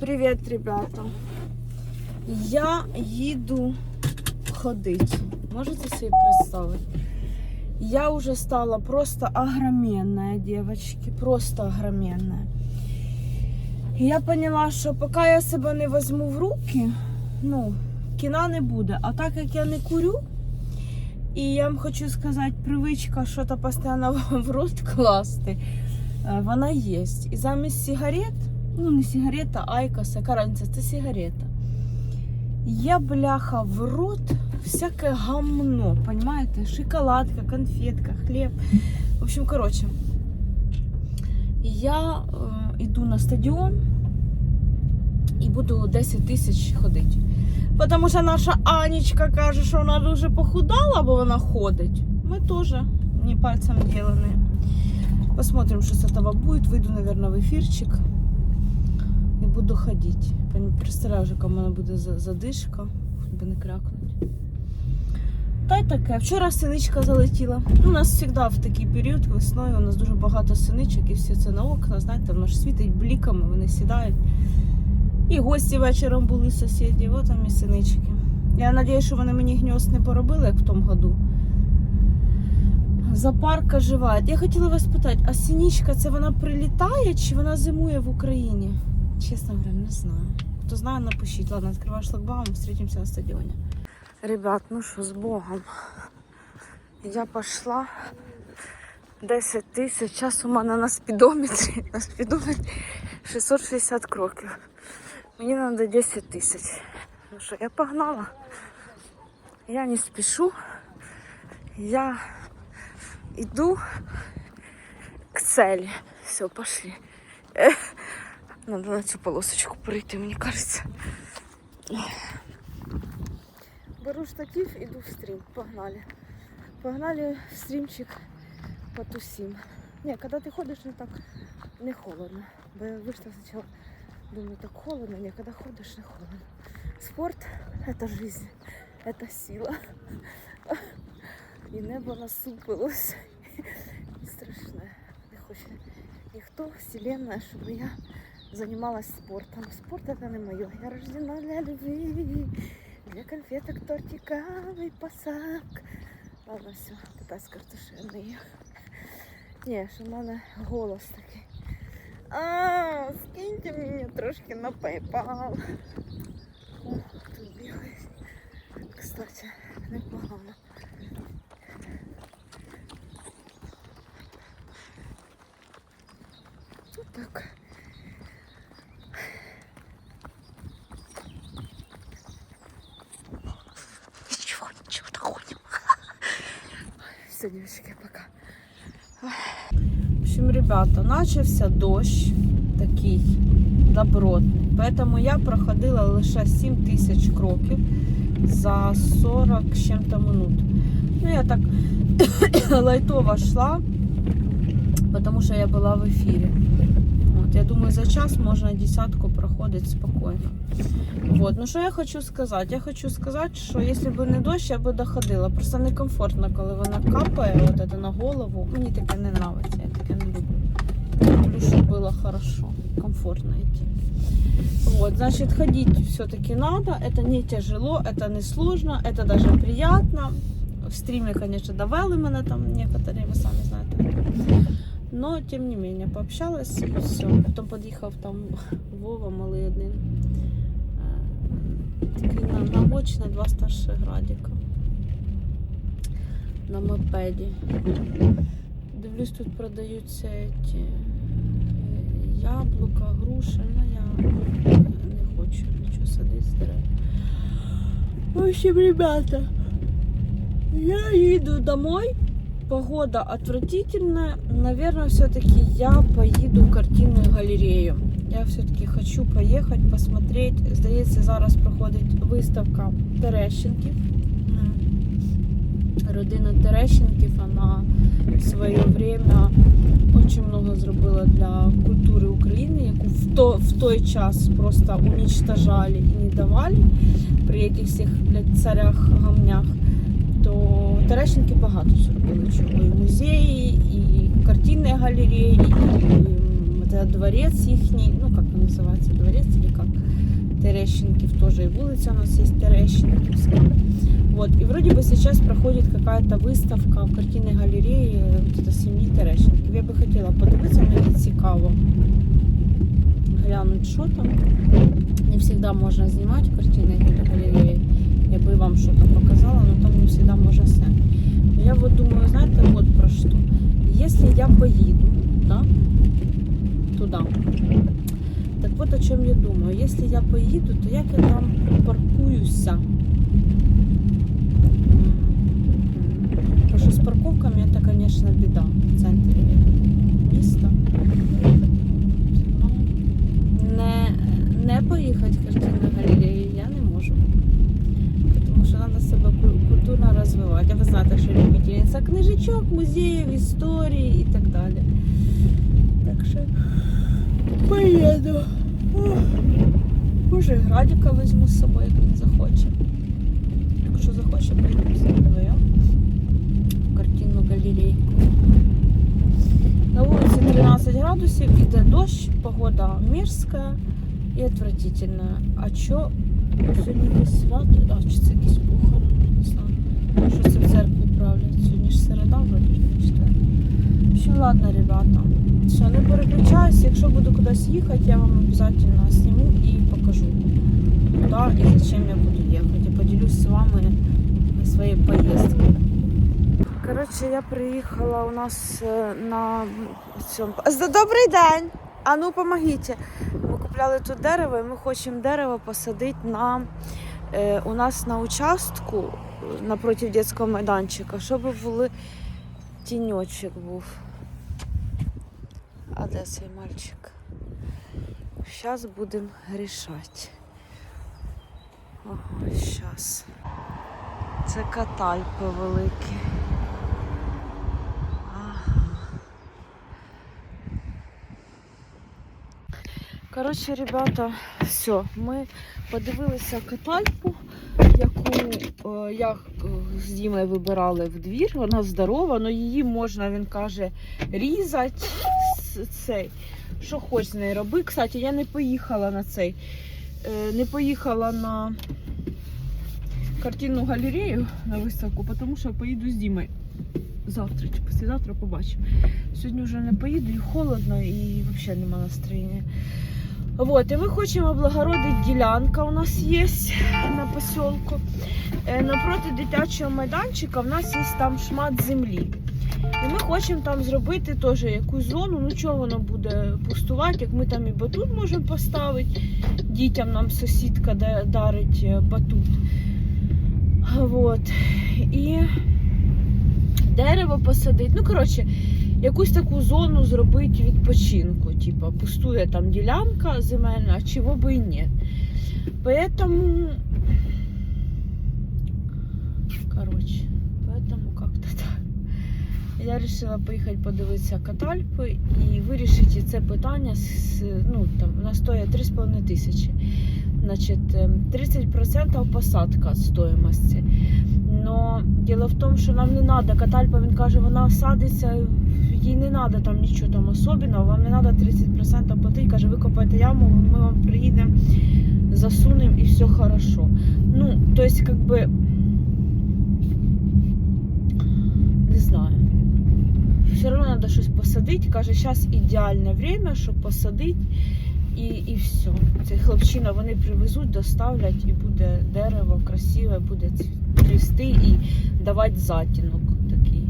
Привіт, ребята. Я їду ходити. Можете собі представити? Я уже стала просто огроменная, девочки. Просто огроменная. Я поняла, що поки я себе не візьму в руки, ну, кіна не буде. А так як я не курю, і я вам хочу сказати, привичка щось постійно в рот класти, е, вона є. І замість сигарет, ну не сигарета, айкос, яка разниця, це сигарета. Я бляха в рот всяке гамно, понимаете? Шоколадка, конфетка, хліб. В общем, короче, я е, йду на стадіон і буду 10 тисяч ходити. Тому що наша Анічка каже, що вона дуже похудала, бо вона ходить. Ми теж не пальцем ділені. Посмотрим, що з цього буде. Вийду, наверное, в ефірчик і Буду ходити. Представляю яка в мене буде за- задишка, щоб не крякнути. Та й таке. Вчора синичка залетіла. У нас завжди в такий період весною у нас дуже багато синичок і всі це на окна, знаєте, воно ж світить бліками, вони сідають. І гості вечором були сусіді, от там і синички. Я сподіваюся, що вони мені гнізд не поробили, як в тому году. Зоопарка жива. Я хотіла вас питати, а синичка це вона прилітає чи вона зимує в Україні? Чесно говоря, не знаю. Хто знає, напишіть. Ладно, відкриваю шлагбаум, встретимся на стадіоні. Ребят, ну що, з Богом. Я пішла 10 тисяч. Час у мене на спідометрі. На спідометрі 660 кроків. Мені треба 10 тисяч. Ну що, я погнала. Я не спішу. Я иду к цели. Все, пошли. Эх, Надо на цю полосочку прийти, мені кажется. Беру штатив, иду в стрим. Погнали. Погнали в стримчик потусим. Не, когда ты ходишь, не так не холодно. Бо я вышла сначала, думаю, так холодно. Не, когда ходишь, не холодно. Спорт – это жизнь, это сила. І небо насупилось. Страшне. Не хоче ніхто, вселенная, щоб я займалась спортом. Спорт это не моє. Я рождена для любви, для конфеток, тортиков и посак. Ладно, все, питай з картошиною. Ні, що в мене голос такий. А, скиньте мені трошки на PayPal. О, тут бігають. Кстати, непогано. Вот так. Ничего, ничего, доходим. Все, девочки, пока. В общем, ребята, начався дощ такий добротний. Поэтому я проходила лише 7 тисяч кроків за 40 з чим-то минут. Ну, я так лайтово йшла, тому що я була в ефірі. От, я думаю, за час можна десятку проходити спокійно. Вот. Ну що я хочу сказати? Я хочу сказати, що якщо б не дощ, я б доходила. Просто некомфортно, коли вона капає от на голову. Мені таке не Люблю, щоб було хорошо, комфортно йти. Вот, значит, ходить все-таки надо. Это не тяжело, это не сложно, это даже приятно. В стриме, конечно, довели мене там некоторые, вы сами знаете. Но, тем не менее, пообщалась и все. Потом подъехав там Вова, малий один. Е, Такий на, наочно два старших градіка. На мопеді. Дивлюсь, тут продаються ці е, яблука, груші. Ну я не хочу нічого садити з дерев. В общем, ребята, я їду домой. Погода отвратительная. Наверное, все-таки я поеду в картинную галерею. Я все-таки хочу поехать, посмотреть. Здається, зараз проходить виставка Терещенків. Родина Терещенків, вона в своє время очень много зробила для культури то, в той час просто уничтожали і не давали при этих всіх блядь, царях гамнях то Терещенки багато зробили чого. І музеї, і картинні галереї, і м, це дворець їхній, ну як він називається, дворець чи як. Терещенків тоже, и улица у нас есть Терещенківська. Вот, и вроде бы сейчас проходит какая-то выставка в картинной галереї э, вот это сім'ї Терещенків. Я би хотіла подивитися, мені цікаво глянуть, що там. Не завжди можна знімати в картинной галереї. Я би вам щось показала, но там не завжди можна все. Я вот думаю, знаете, вот про что. Если я поеду, да, туда, так вот о чем я думаю. Если я поеду, то як я там паркуюся? Потому что с парковками это, конечно, беда книжечок, музеїв, історії і так далі. Так що поїду. Ох. Може, і Градіка візьму з собою, як він захоче. Якщо захоче, поїдемо з ним вдвоєм в картинну галерейку. На вулиці 13 градусів, іде дощ, погода мерзка і отвратительна. А що сьогодні десь свято? А, чи це якийсь похорон? Не знаю. Що це в церкві правлять? Сьогодні середа, вроді. В ладно, ребята. Все, не переключаюсь. Якщо буду кудись їхати, я вам обов'язково зніму і покажу, куди і зачем я буду їхати. Я поділюсь з вами своєю поїздкою. Коротше, я приїхала у нас е, на цьому. Добрий день! А ну помогіть. Ми купляли тут дерево і ми хочемо дерево посадити на, у нас на участку е, напроти дитячого майданчика, щоб були тіньочок був. А де цей мальчик? Зараз будемо рішати. Ого, зараз. Це катальпи великі. Коротше, ребята, все, ми подивилися катальпу, яку е, я е, з Дімою вибирали в двір. Вона здорова, але її можна, він каже, різати. Цей. Що хоч з нею роби. Кстати, я не поїхала на цей. е, Не поїхала на картинну галерею на виставку, тому що поїду з Дімою. Завтра чи післязавтра побачимо. Сьогодні вже не поїду, і холодно, і взагалі немає настроєння. Вот, і ми хочемо облагородити ділянка у нас є на посілку. Е, Напроти дитячого майданчика в нас є там шмат землі. І ми хочемо там зробити теж якусь зону. Ну чого воно буде пустувати, як ми там і батут можемо поставити. Дітям нам сусідка дарить е, батут. Вот. І дерево посадити. Ну, коротше, якусь таку зону зробити відпочинку. Типа, пустує там ділянка земельна, а чого би і ні. Поэтому. Короче, поэтому как-то так. Я вирішила поїхати подивитися катальпи і вирішити це питання з, ну, там, вона стоїть 3,5 тисячі. Значить, ем, 30% посадка стоїмості. Но діло в тому, що нам не треба, катальпа, він каже, вона садиться, їй не треба там нічого там особливого, вам не треба 30% платити. Каже, ви копаєте яму, ми вам приїдемо, засунемо і все хорошо. Ну, то есть, как бы, не знаю. Все одно треба щось посадити. Каже, зараз ідеальне время, щоб посадити. І, і все. Цей хлопчина вони привезуть, доставлять і буде дерево красиве, буде цвісти і давати затінок такий.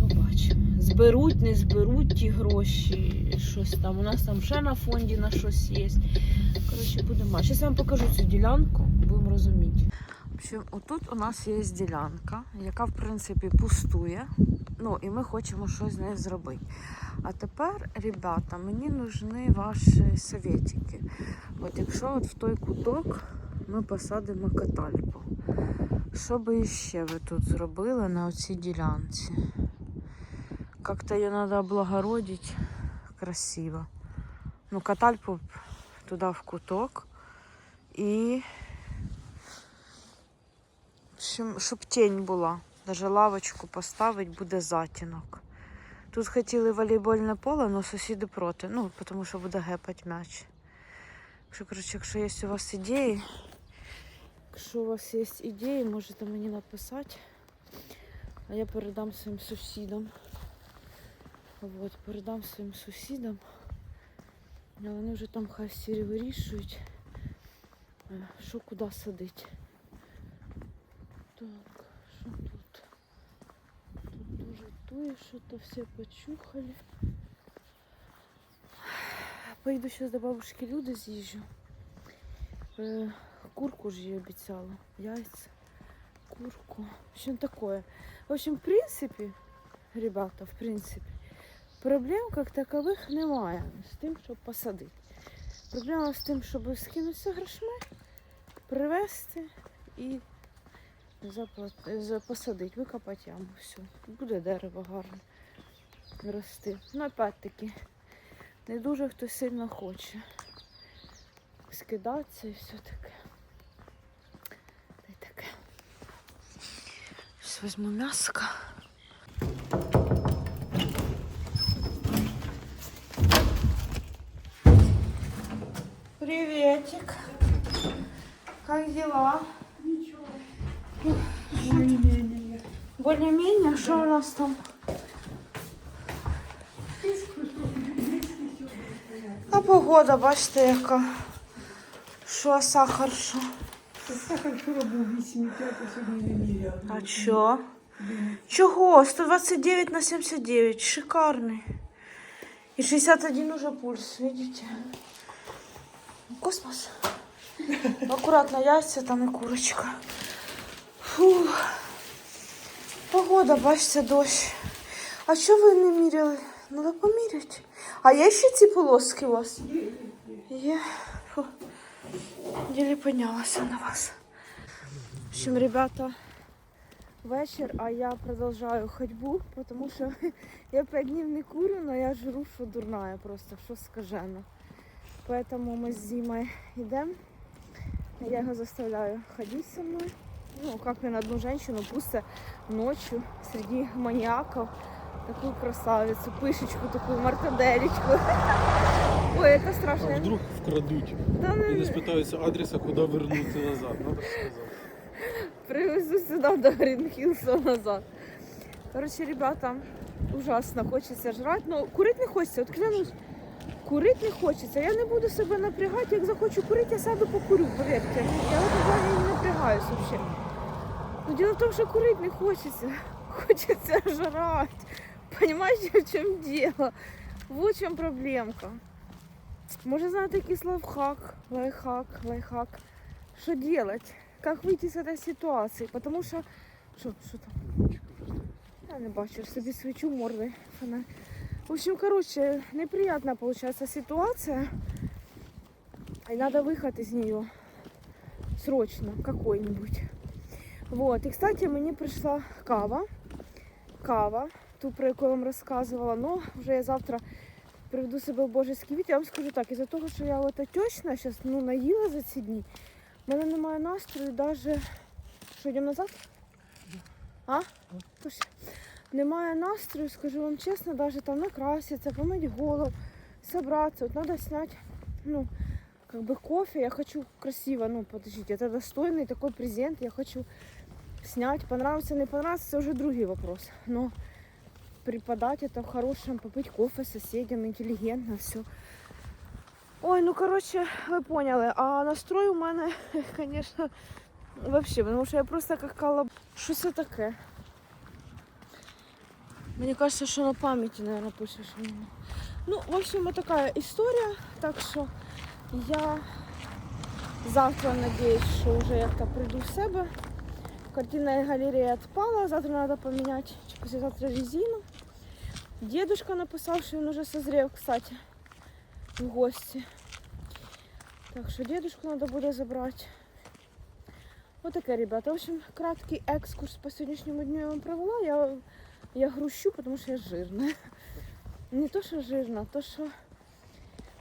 Побачимо. Зберуть, не зберуть ті гроші, щось там. У нас там ще на фонді на щось є. Коротше, будемо. Зараз я вам покажу цю ділянку, будемо розуміти. Общем, отут у нас є ділянка, яка в принципі пустує. Ну і ми хочемо щось з нею зробити. А тепер, ребята, мені нужны ваші советики. От якщо от в той куток ми посадимо катальпу. Що би іще ви тут зробили на оцій ділянці? Как-то її треба облагородити красиво. Ну, катальпу туди в куток. І в общем, щоб тінь була. Даже лавочку поставити буде затінок. Тут хотіли волейбольне поле, але сусіди проти. Ну, тому що буде гепать м'яч. Що, коротше, якщо є у вас ідеї, якщо у вас є ідеї, можете мені написати. А я передам своїм сусідам. От, передам своїм сусідам. А вони вже там хай всі вирішують, е, що куди садити. Так, що тут? Тут дуже тує, що-то все почухали. Поїду зараз до бабушки Люди з'їжджу. Е, курку ж їй обіцяла. Яйця, курку. Общем, такое. В общем, в принципі, ребята, в принципі, проблем як такових немає з тим, щоб посадити. Проблема з тим, щоб скинутися грошми, привезти і посадити, викопати яму. Все. Буде дерево гарне рости. Ну, опять-таки, не дуже хто сильно хоче скидатися і все таке. Та й таке. Зараз візьму м'яско. Как дела? Более-менее. Более-менее, что у нас там? А погода, бачите, яка. Що сахар, що? Сахар вчора був 85, а сьогодні не міряли. А чо? Чого? 129 на 79. Шикарний. І 61 уже пульс, видите? Космос. Аккуратно яйця там і курочка. Фух. Погода, бачите, дощ. А що ви не міряли? Надо поміряти. А є ще ці полоски у вас? Є. Фу. Ділі піднялася на вас. В общем, ребята, вечір, а я продовжую ходьбу, тому що я п'ять днів не курю, але я жру, що дурна, просто що скажено. Поэтому мы с Зимой идем. Я его заставляю ходить со мной. Ну, как и на одну женщину, пусто ночью среди маньяков. Такую красавицу, пышечку, такую мартаделечку. Ой, это страшно. А Я- вдруг вкрадуть Да, і ну, не спитаються адреса, куди вернути назад. Надо ж сказати. привезу сюда до Гринхилса назад. Короче, ребята, ужасно хочеться жрать, но курить не хочеться, от клянусь, курить не хочеться. Я не буду себе напрягати, як захочу курити, я сяду покурю, повірте. Я в этом плане не напрягаюсь вообще. Но дело в том, что курить не хочется. Хочется жрать. Понимаете, в чем дело? Вот в чем проблемка. Может, знаете, якийсь лайфхак, лайфхак, лайфхак. Что делать? Как выйти с этой ситуации? Потому что... Что, что там? Я не бачу, собі свічу мордой. В общем, короче, неприятная получается ситуация. И надо выход из нее. Срочно, какой-нибудь. Вот. І, кстати, мені прийшла кава. Кава, ту, про яку я вам розказувала. Ну, вже я завтра приведу себе в Божий сквіт. Я вам скажу так, із-за того, що я от точно зараз ну, наїла за ці дні, в мене немає настрою навіть... Що, йдемо назад? А? Тож, немає настрою, скажу вам чесно, навіть там накраситься, помить голову, собраться. Вот надо снять, ну, как бы кофе. Я хочу красиво, ну, подождите, это достойный такой презент. Я хочу снять. Понравится, не понравится, это уже другой вопрос. Но преподать это в хорошем, попить кофе с соседям, интеллигентно, все. Ой, ну короче, ви поняли. А настрой у мене, конечно, вообще, потому що я просто как кала... Що це таке? Мені кажется, що на пам'яті, наверное, пишеш мені. Ну, в общем, вот такая история. Так что я завтра надеюсь, что уже як-то приду в себе. Картинная галерея отпала, завтра надо поменять, чи послезавтра резину. Дедушка написал, что он уже созрел, кстати, в гости. Так что дедушку надо буде забрать. Вот таке, ребята. В общем, краткий екскурс по сьогоднішньому дню я вам провела. Я, я грущу, потому что я жирная. Не то, що жирна, а то, що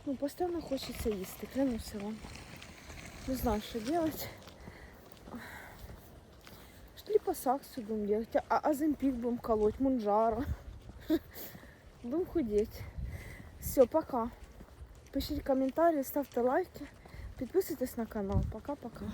ну, постійно хочеться їсти, клянуся вам. Не знаю, що делать. Что ли пасакцию будем делать, а аземпик будем колоть, мунжара. Будем худеть. Все, пока. Пишите комментарии, ставьте лайки. Підписуйтесь на канал. Пока-пока.